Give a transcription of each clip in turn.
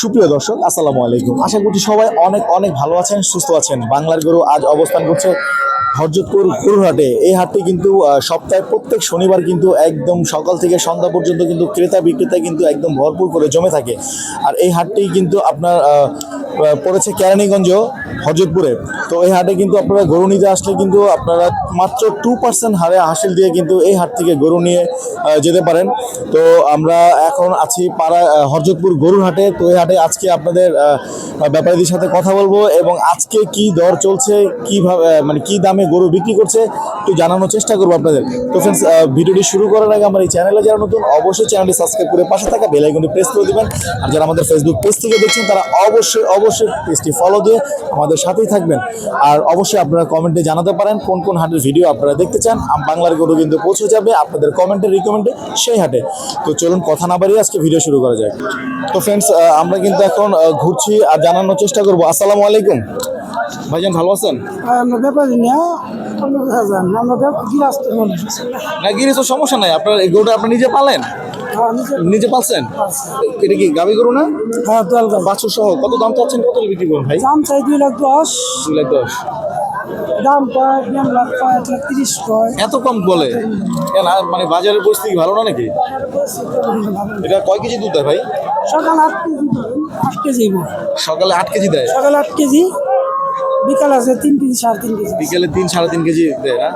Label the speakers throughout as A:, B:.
A: সুপ্রিয় দর্শক, আসসালামু আলাইকুম। আশা করছি সবাই অনেক অনেক ভালো আছেন, সুস্থ আছেন। বাংলার গরু আজ অবস্থান করছে হরজতপুর গরুহাটে এই হাটটি কিন্তু সপ্তাহে প্রত্যেক শনিবার কিন্তু একদম সকাল থেকে সন্ধ্যা পর্যন্ত কিন্তু ক্রেতা বিক্রেতা কিন্তু একদম ভরপুর করে জমে থাকে। আর এই হাটটি কিন্তু আপনার পড়েছে কেরানীগঞ্জ, হরজতপুরে। তো এই হাটে কিন্তু আপনারা গরু নিতে আসলে কিন্তু আপনারা মাত্র টু পার্সেন্ট হারে হাসিল দিয়ে কিন্তু এই হাট থেকে গরু নিয়ে যেতে পারেন। তো আমরা এখন আছি পাড়া হরজতপুর গরুর হাটে। তো এই হাটে আজকে আপনাদের ব্যাপারীদের সাথে কথা বলব এবং আজকে কি দর চলছে, কীভাবে মানে কি দামে গরু বিক্রি করছে, একটু জানানোর চেষ্টা করব আপনাদের। তো ফ্রেন্ডস ভিডিওটি শুরু করার আগে আমার এই চ্যানেলে যারা নতুন, অবশ্যই চ্যানেলটি সাবস্ক্রাইব করে পাশে থাকা বেল আইকনটি প্রেস করে দেবেন। আর যারা আমাদের ফেসবুক পেজ থেকে দেখছেন, তারা অবশ্যই অবশ্যই পেজটি ফলো দিয়ে আমাদের সাথেই থাকবেন। আর অবশ্যই আপনারা কমেন্টে জানাতে পারেন কোন কোন হাটের ভিডিও আপনারা দেখতে চান। বাংলার গরু কিন্তু পৌঁছে যাবে আপনাদের কমেন্টে রিকমেন্ডে সেই হাটে। তো চলুন কথা না বাড়িয়ে আজকে ভিডিও শুরু করা যায় তো ফ্রেন্ডস আমরা কিন্তু এখন ঘুরছি আর জানানোর চেষ্টা করব। আসসালামু আলাইকুম। ভাইজান ভালো আছেন?
B: আমরা ব্যাপারী না আমরা
A: না তো সমস্যা নাই। আপনার এই গরুটা আপনি নিজে পালেন?
B: হ্যাঁ নিজে
A: পালছেন? এটা কি গাবি গরু না?
B: হ্যাঁ দল
A: বাছুর সহ। কত দাম চাচ্ছেন? কত বিক্রি করুন ভাই?
B: দাম চাই দুই লাখ দশ।
A: দুই লাখ দশ।
B: দাম পায় দেড় লাখ পায় এক লাখ তিরিশ পায়
A: এত কম বলে? মানে বাজারের পরিস্থিতি ভালো না নাকি? এটা কয় কেজি দুধ দেয় ভাই?
B: সকাল আট কেজি আট কেজি
A: সকালে আট কেজি দেয়।
B: সকাল আট কেজি। বিকাল আছে তিন কেজি সাড়ে তিন কেজি।
A: বিকেলে তিন সাড়ে তিন কেজি দেয় না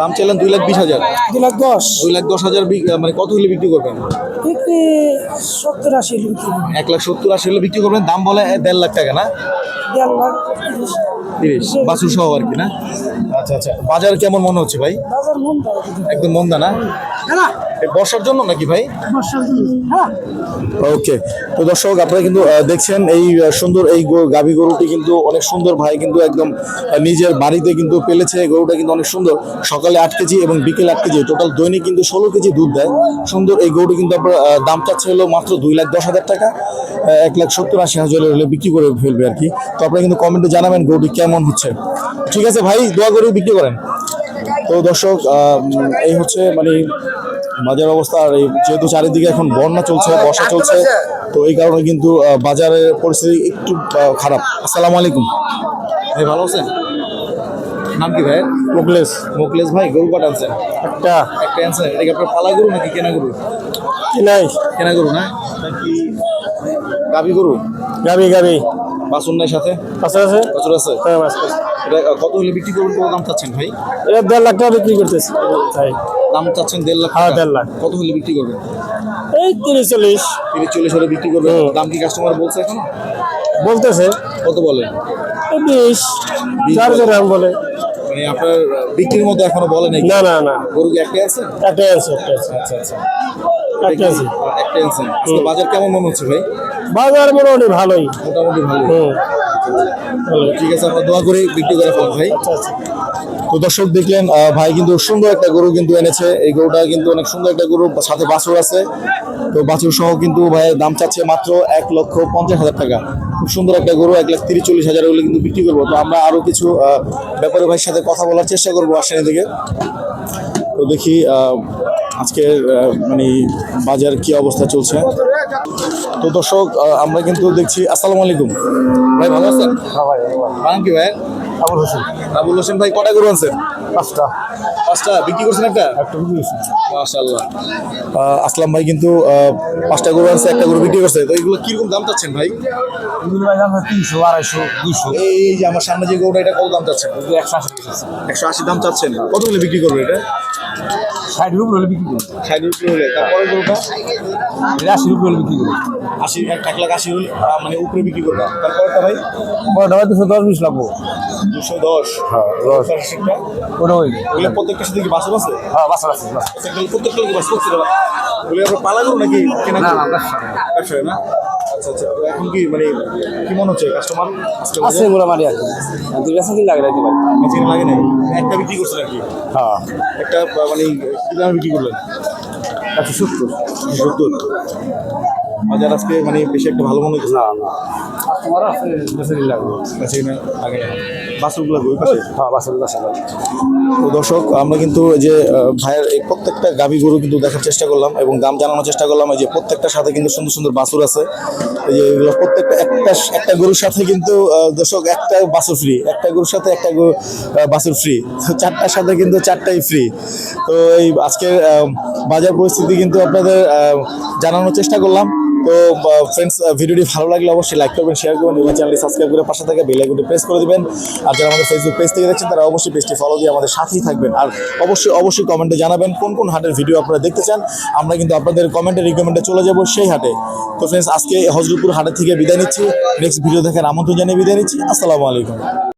A: দাম চাইলেন দুই লাখ বিশ হাজার।
B: দুই লাখ দশ।
A: দুই লাখ দশ হাজার মানে কত হলে বিক্রি করবেন?
B: বিক্রি সত্তর আশি বিক্রি করব।
A: এক লাখ সত্তর আশি হলে বিক্রি করবেন দাম বলে দেড় লাখ টাকা না?
B: দেড় লাখ তিরিশ।
A: তিরিশ। বাছুর সহ আর কি না? আচ্ছা আচ্ছা। বাজার কেমন মনে হচ্ছে ভাই?
B: বাজার মন
A: একদম মন্দা না?
B: হ্যাঁ
A: বর্ষার জন্য নাকি ভাই?
B: জন্য হ্যাঁ।
A: ওকে তো দর্শক আপনারা কিন্তু দেখছেন এই সুন্দর এই গাভী গরুটি কিন্তু অনেক সুন্দর ভাই কিন্তু একদম নিজের বাড়িতে কিন্তু পেলেছে। গরুটা কিন্তু অনেক সুন্দর। সকালে আট কেজি এবং বিকেলে আট কেজি। টোটাল দৈনিক কিন্তু ষোলো কেজি দুধ দেয়। সুন্দর এই গরুটি কিন্তু আপনার দাম চাচ্ছে হলো মাত্র দুই লাখ দশ হাজার টাকা। এক লাখ সত্তর আশি হাজার হলে বিক্রি করে ফেলবে আর কি। তো আপনারা কিন্তু কমেন্টে জানাবেন গরুটি কেমন হচ্ছে। ঠিক আছে ভাই দোয়া করে বিক্রি করেন। তো দর্শক এই হচ্ছে মানে বাজার অবস্থা আর এই যেহেতু চারিদিকে এখন বন্যা চলছে বর্ষা চলছে তো এই কারণে কিন্তু বাজারের পরিস্থিতি একটু খারাপ। আসসালামু আলাইকুম। ভাই ভালো আছেন? নাম কি ভাই? মোকলেশ মোকলেশ ভাই গরু কটা আনছেন? একটা। একটা আনছেন। এটা কি আপনার পালা গরু নাকি কেনা গরু?
B: নাই
A: কেনা গরু না? নাকি? গাবি গরু?
B: গাবি গাবি
A: বাসুন নাই সাথে?
B: কাছে আছে।
A: বছর আছে?
B: হ্যাঁ কাছে।
A: এটা কত হলে বিক্রি করবেন কত দাম চাচ্ছেন ভাই?
B: এটা দেড় লাখ টাকা বিক্রি করতেছি। তাই
A: দাম চাচ্ছেন দেড় লাখ
B: হ্যাঁ, দেড় লাখ।
A: কত হলে বিক্রি করবেন?
B: এই তিরিশ চল্লিশ।
A: তিরিশ চল্লিশ হলে বিক্রি করবেন। দাম কি কাস্টমার বলছে এখন?
B: বলতেছে।
A: কত বলেন
B: এই বিশ। চার
A: বলে।
B: জন বলে।
A: মানে আপনার বিক্রির মতো এখনও বলে নাই?
B: না না না।
A: গরু কি একটাই আছে?
B: একটাই আছে একটাই আছে।
A: আচ্ছা আচ্ছা।
B: একটাই আছে।
A: একটাই আছে। আজকে বাজার কেমন মনে হচ্ছে ভাই?
B: বাজার মোটামুটি ভালোই।
A: মোটামুটি ভালো। ঠিক আছে আমরা দোয়া করে বিক্রি করে ফেলাম ভাই।
B: আচ্ছা আচ্ছা।
A: তো দর্শক দেখলেন ভাই কিন্তু সুন্দর একটা গরু কিন্তু এনেছে। এই গরুটা কিন্তু অনেক সুন্দর একটা গরু সাথে বাছুর আছে। তো বাছুর সহ কিন্তু ভাই দাম চাচ্ছে মাত্র এক লক্ষ পঞ্চাশ হাজার টাকা। খুব সুন্দর একটা গরু এক লাখ তিরিশ চল্লিশ হাজার হলে কিন্তু বিক্রি করব। তো আমরা আরও কিছু আহ, ব্যাপারী ভাইয়ের সাথে কথা বলার চেষ্টা করব আসেনি থেকে তো দেখি আহ, আজকের মানে বাজার কি অবস্থা চলছে? তো দর্শক আমরা কিন্তু দেখছি আসসালামু আলাইকুম। ভাই ভালো আছেন? ভাই কি ভাই?
B: আবুল হোসেন।
A: আবুল হোসেন ভাই কটা গরু আনছেন?
B: পাঁচটা।
A: পাঁচটা? বিক্রি করছেন একটা?
B: একটা বিক্রি করছি।
A: মাশাআল্লাহ। আসলাম ভাই কিন্তু পাঁচটা গরু আনছে একটা গরু বিক্রি করছে। তো এগুলো কীরকম দাম চাচ্ছেন ভাই?
B: এগুলো ভাই দাম তিনশো আড়াইশো দুইশো।
A: এই যে আমার সামনে যে গরুটা এটা কত দাম চাচ্ছেন?
B: একশো আশি
A: একশো আশি দাম চাচ্ছেন। কত হলে বিক্রি করবে এটা?
B: ষাট রুপি হলে বিক্রি করি
A: ষাট রুপি হলে। তারপরে গরুটা?
B: এটা আশি রুপি হলে বিক্রি করি
A: আশি এক লাখ আশি হলে মানে উপরে বিক্রি করবে। তারপরেটা ভাই?
B: বড়টা ভাই দুশো দশ বিশ লাগবো।
A: দুশো দশ।
B: হ্যাঁ দশ।
A: আশিটা
B: ওটা ওই।
A: ওগুলো প্রত্যেকটা সাথে কি বাসন আছে?
B: হ্যাঁ আছে
A: প্রত্যেকটা কি পালা নাকি কেনা
B: না, ব্যবসা।
A: না। আচ্ছা আচ্ছা। এখন কি মানে কি মনে হচ্ছে কাস্টমার
B: আছে মোটামুটি আছে দুই বেসা কি লাগে রাখতে পারি।
A: ম্যাচিং লাগে নাই। একটা বিক্রি করছেন আর কি?
B: হ্যাঁ।
A: একটা মানে কি দামে বিক্রি করলেন?
B: একশো সত্তর।
A: সত্তর। বাজার আজকে মানে বেশি একটা ভালো মনে হচ্ছে।
B: না না। তোমার আছে বেশি দিন লাগবে
A: ওই পাশে
B: হ্যাঁ বাসের
A: তো দর্শক আমরা কিন্তু এই যে ভাইয়ের এই প্রত্যেকটা গাভী গরু কিন্তু দেখার চেষ্টা করলাম এবং দাম জানানোর চেষ্টা করলাম। এই যে প্রত্যেকটার সাথে কিন্তু সুন্দর সুন্দর বাসুর আছে। এই যে এগুলো প্রত্যেকটা একটা একটা গরুর সাথে কিন্তু দর্শক একটা বাছুর ফ্রি একটা গরুর সাথে একটা বাছুর ফ্রি চারটার সাথে কিন্তু চারটাই ফ্রি তো এই আজকের বাজার পরিস্থিতি কিন্তু আপনাদের জানানোর চেষ্টা করলাম। তো ফ্রেন্ডস ভিডিওটি ভালো লাগলে অবশ্যই লাইক করবেন শেয়ার করবেন, এবং চ্যানেলটি সাবস্ক্রাইব করে পাশে থাকা বেল আইকনটি প্রেস করে দিবেন। আর যারা আমাদের ফেসবুক পেজ থেকে দেখছেন, তারা অবশ্যই পেজটি ফলো দিয়ে আমাদের সাথেই থাকবেন। আর অবশ্যই অবশ্যই কমেন্টে জানাবেন কোন কোন হাটের ভিডিও আপনারা দেখতে চান। আমরা কিন্তু আপনাদের কমেন্টে রিকমেন্ডে চলে যাব সেই হাটে। তো ফ্রেন্ডস আজকে হজরতপুর হাটের থেকে বিদায় নিচ্ছি। নেক্সট ভিডিও দেখার আমন্ত্রণ জানিয়ে বিদায় নিচ্ছি। আসসালামু আলাইকুম।